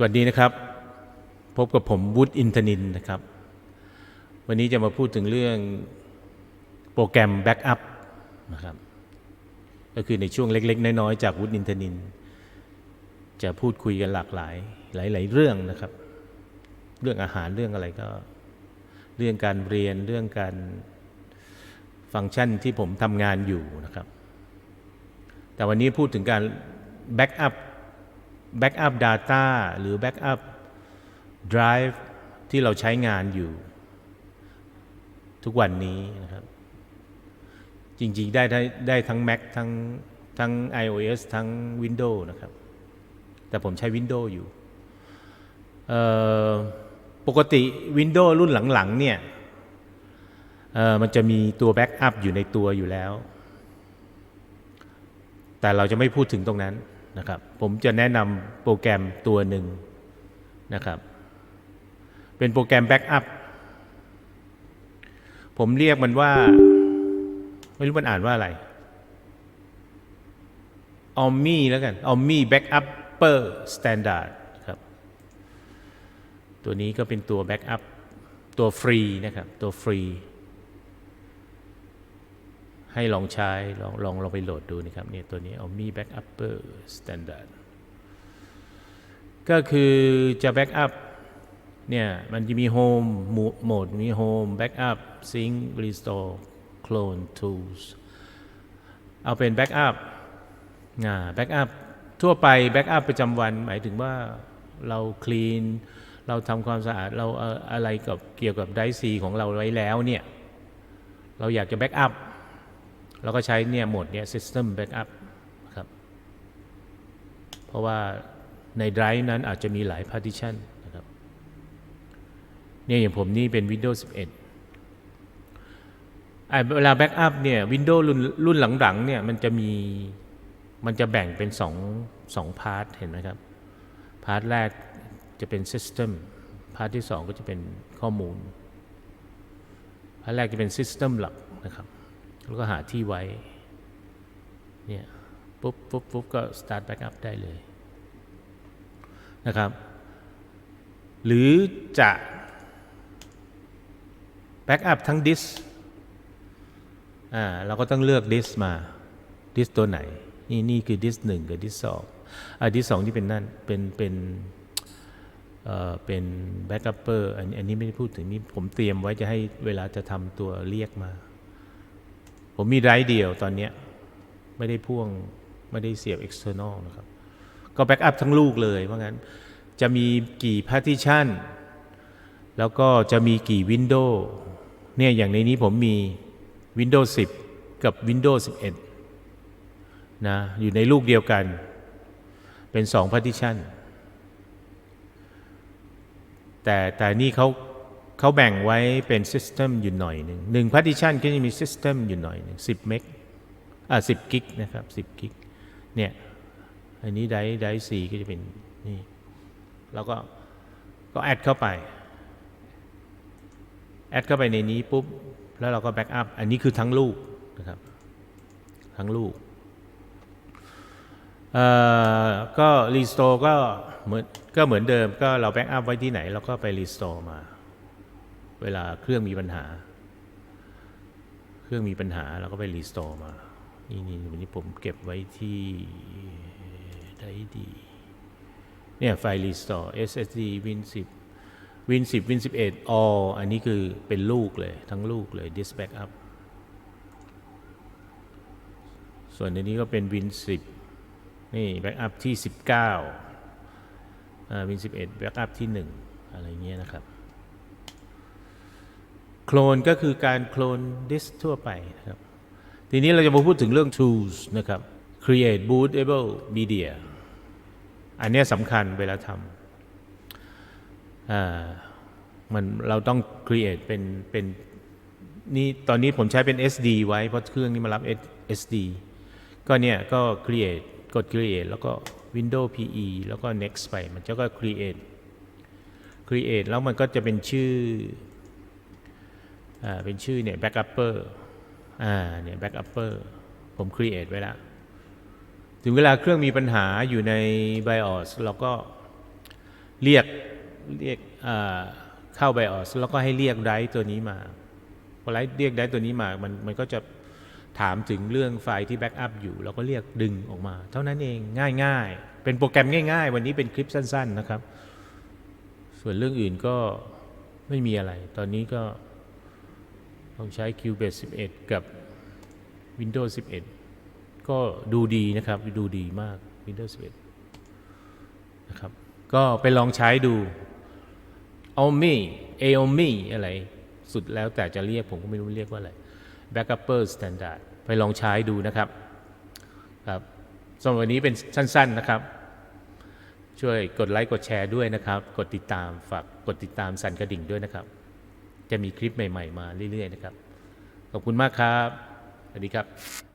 สวัสดีนะครับ พบกับผมวุฒิอินทนินนะครับ วันนี้จะมาพูดถึงเรื่องโปรแกรมแบ็กอัพนะครับก็คือในช่วงเล็ก ๆ น้อย ๆ จากวุฒิอินทนิน จะพูดคุยกันหลากหลาย หลาย ๆ เรื่องนะครับ เรื่องอาหารเรื่องอะไรก็ เรื่องการเรียนเรื่องการฟังก์ชันที่ผมทำงานอยู่นะครับ แต่วันนี้พูดถึงการแบ็กอัพ Backup Data หรือ Backup Drive ที่เราใช้งานอยู่ ทุกวันนี้นะครับ จริงๆ ได้ได้ได้ทั้ง Mac ทั้งทั้ง iOS ทั้ง Windows นะครับ แต่ผมใช้ Windows อยู่ ปกติ Windows รุ่นหลังๆ เนี่ยมันจะมีตัว Backup อยู่ในตัวอยู่แล้ว แต่เราจะไม่พูดถึงตรงนั้น นะครับ ผมจะแนะนำโปรแกรมตัวหนึ่งนะครับ เป็นโปรแกรมแบ็กอัพผมเรียกมันว่า ไม่รู้มันอ่านว่าอะไรออมมี่แล้วกันออมมี่แบ็กอัพเปอร์สแตนดาร์ดครับ ตัวนี้ก็เป็นตัวแบ็กอัพตัวฟรีนะครับ ตัวฟรี ให้ลองใช้ลองลองลองไปโหลดดูนะครับเนี่ยตัวนี้ Omni Backupper Standard ก็คือจะ Backup เนี่ยมันจะมี Home Mode มี Home Backup Sync Restore Clone Tools เอาเป็น Backup อ่า Backup ทั่วไป Backup ประจำวันหมายถึงว่าเราคลีนเราทำความสะอาดเราเออะไรกับเกี่ยวกับไดซีของเราไว้แล้วเนี่ยเราอยากจะ Backup เราก็ใช้เนี่ยโหมดเนี่ย system backup ครับ เพราะว่าใน drive นั้นอาจจะมีหลาย partition นะครับ เนี่ยอย่างผมนี่เป็น Windows 11อะเวลา backup เนี่ย Windows รุ่นรุ่นหลังๆเนี่ยมันจะมี มันจะแบ่งเป็นสองสองพาร์ทเห็นไหมครับ พาร์ทแรกจะเป็น system พาร์ทที่สองก็จะเป็นข้อมูล พาร์ทแรกจะเป็น system หลักนะครับ แล้วก็หาที่ไว้ เนี่ย ปุ๊บปุ๊บปุ๊บก็ start backup ได้เลยนะครับ หรือจะ backup ทั้ง disk อ่าเราก็ต้องเลือก disk มา disk ตัวไหน นี่นี่คือ disk หนึ่งกับ disk สองอ่า disk สองที่เป็นนั่น เป็นเป็นเอ่อเป็น backupper อันอันนี้ไม่ได้พูดถึงนี่ผมเตรียมไว้จะให้เวลาจะทำตัวเรียกมา ผมมีไรเดียวตอนนี้ไม่ได้พ่วงไม่ได้เสียบ external นะครับ ก็แบ็กอัพทั้งลูกเลยว่าะงั้นจะมีกี่ partition แล้วก็จะมีกี่ window เนี่ยอย่างในนี้ผมมี Windows 10 กับ Windows 11 นะ อยู่ในลูกเดียวกัน เป็น 2 partition แต่แต่นี่เขา เขาแบ่งไว้เป็น System อยู่หน่อยหนึ่งหนึ่ง partition ก็จะมี System อยู่หน่อยหนึ่ง10เมกอ่า10กิกนะครับ10กิกเนี่ยอันนี้ไดไดสีก็จะเป็นนี่แล้วก็ก็แอดเข้าไปแอดเข้าไปในนี้ปุ๊บ แล้วเราก็แบ็กอัพอันนี้คือทั้งลูกนะครับทั้งลูกเอ่อก็รีสโตร์ก็เหมือนก็เหมือนเดิมก็เราแบ็กอัพไว้ที่ไหน เราก็ไปรีสโตร์มา เวลาเครื่องมีปัญหา เครื่องมีปัญหาเราก็ไปรีสโตร์มา นี่นี่วันนี้ผมเก็บไว้ที่ได้ดีเนี่ยไฟล์ restore SSD Win 10 Win 10 Win 11 all อันนี้คือเป็นลูกเลยทั้งลูกเลย disk backup ส่วนในนี้ก็เป็น Win 10 นี่ backup ที่ 19 Win 11 backup ที่ 1 อะไรเงี้ยนะครับ โคลนก็คือการโคลนดิสทั่วไปนะครับ ทีนี้เราจะมาพูดถึงเรื่อง tools นะครับ create bootable media อันเนี้ยสำคัญเวลาทำอ่ามันเราต้อง create เป็นเป็นนี่ตอนนี้ผมใช้เป็น SD ไว้ เพราะเครื่องนี้มารับ SD ก็เนี่ย ก็ create กด create แล้วก็ Windows PE แล้วก็ next ไป มันจะก็ create create แล้วมันก็จะเป็นชื่อ เป็นชื่อเนี่ย backupper อ่าเนี่ย backupper ผม create ไว้แล้ว ถึงเวลาเครื่องมีปัญหาอยู่ใน BIOS เราก็เรียกเรียกเข้า BIOS แล้วก็ให้เรียกไดร์ตัวนี้มาพอไลฟ์เรียกไดร์ตัวนี้มามันมันก็จะถามถึงเรื่องไฟล์ที่แบ็กอัพอยู่ เราก็เรียกดึงออกมา เท่านั้นเองง่าย ๆ เป็นโปรแกรมง่าย ๆ วันนี้เป็นคลิปสั้น ๆ นะครับ ส่วนเรื่องอื่นก็ไม่มีอะไร ตอนนี้ก็ ต้องใช้ Cubase 11 กับ Windows 11 ก็ดูดีนะครับ ดูดีมาก Windows 11 นะครับ ก็ไปลองใช้ดู a o m i a o m i อะไรสุดแล้วแต่จะเรียกผมก็ไม่รู้เรียกว่าอะไร Backupper Standard ไปลองใช้ดูนะครับครับสำหรับวันนี้เป็นสั้น ๆนะครับ ช่วยกดไลค์กดแชร์ด้วยนะครับ กดติดตามฝากกดติดตามสั่นกระดิ่งด้วยนะครับ จะมีคลิปใหม่ ๆ มาเรื่อย ๆ นะครับ ขอบคุณมากครับ สวัสดีครับ